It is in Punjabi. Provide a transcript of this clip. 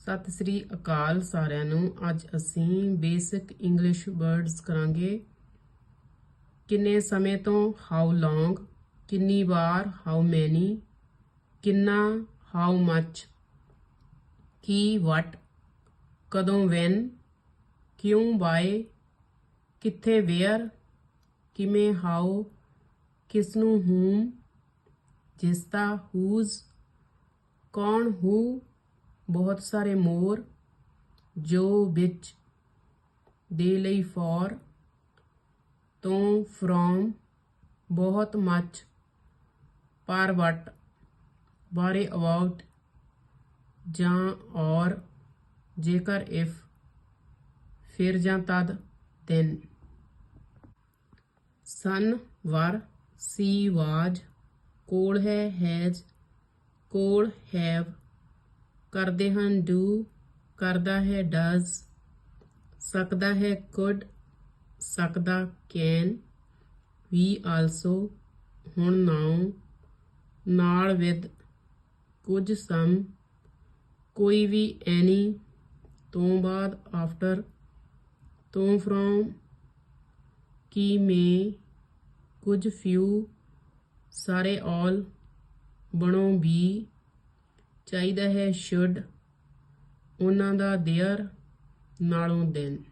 ਸਤਿ ਸ੍ਰੀ ਅਕਾਲ ਸਾਰਿਆਂ ਨੂੰ। ਅੱਜ ਅਸੀਂ ਬੇਸਿਕ ਇੰਗਲਿਸ਼ ਵਰਡਸ ਕਰਾਂਗੇ। ਕਿੰਨੇ ਸਮੇਂ ਤੋਂ? ਹਾਊ ਲੌਂਗ ਕਿੰਨੀ ਵਾਰ? ਹਾਊ ਮੈਨੀ ਕਿੰਨਾ? ਹਾਊ ਮੱਚ ਕੀ? ਵਟ ਕਦੋਂ? ਵੈਨ ਕਿਉਂ? ਬਾਏ ਕਿੱਥੇ? ਵੇਅਰ ਕਿਵੇਂ? ਹਾਊ ਕਿਸ ਨੂੰ ਹੂਮ ਜਿਸ ਦਾ ਹੂਜ਼ ਕੌਣ? ਹੂ ਬਹੁਤ ਸਾਰੇ ਮੋਰ ਜੋ ਵਿੱਚ ਦੇ ਲਈ ਫੋਰ ਤੋਂ ਫਰੋਮ ਬਹੁਤ ਮੱਚ ਪਰ ਵਟ ਬਾਰੇ ਅਬਾਊਟ ਜਾਂ ਔਰ ਜੇਕਰ ਇਫ ਫਿਰ ਜਾਂ ਤਦ ਦਿਨ ਸਨ, ਵਰ, ਸੀ, ਵਾਜ, ਕੋਲ ਹੈ, ਹੈਜ਼, ਕੋਲ ਹੈਵ ਕਰਦੇ ਹਨ ਡੂ ਕਰਦਾ ਹੈ ਡਜ਼ ਸਕਦਾ ਹੈ ਕੁਡ ਸਕਦਾ ਕੈਨ ਵੀ ਆਲਸੋ ਹੁਣ ਨਾਉ ਨਾਲ ਵਿਦ ਕੁਝ ਸਮ ਕੋਈ ਵੀ ਐਨੀ ਤੋਂ ਬਾਅਦ ਆਫਟਰ ਤੋਂ ਫਰੋਮ ਕੀ ਮੇ ਕੁਝ ਫਿਊ ਸਾਰੇ ਆਲ ਬਣੋ ਵੀ ਚਾਹੀਦਾ ਹੈ ਸ਼ੁੱਡ ਉਹਨਾਂ ਦਾ ਦੇਅਰ ਨਾਲੋਂ ਦਿਨ।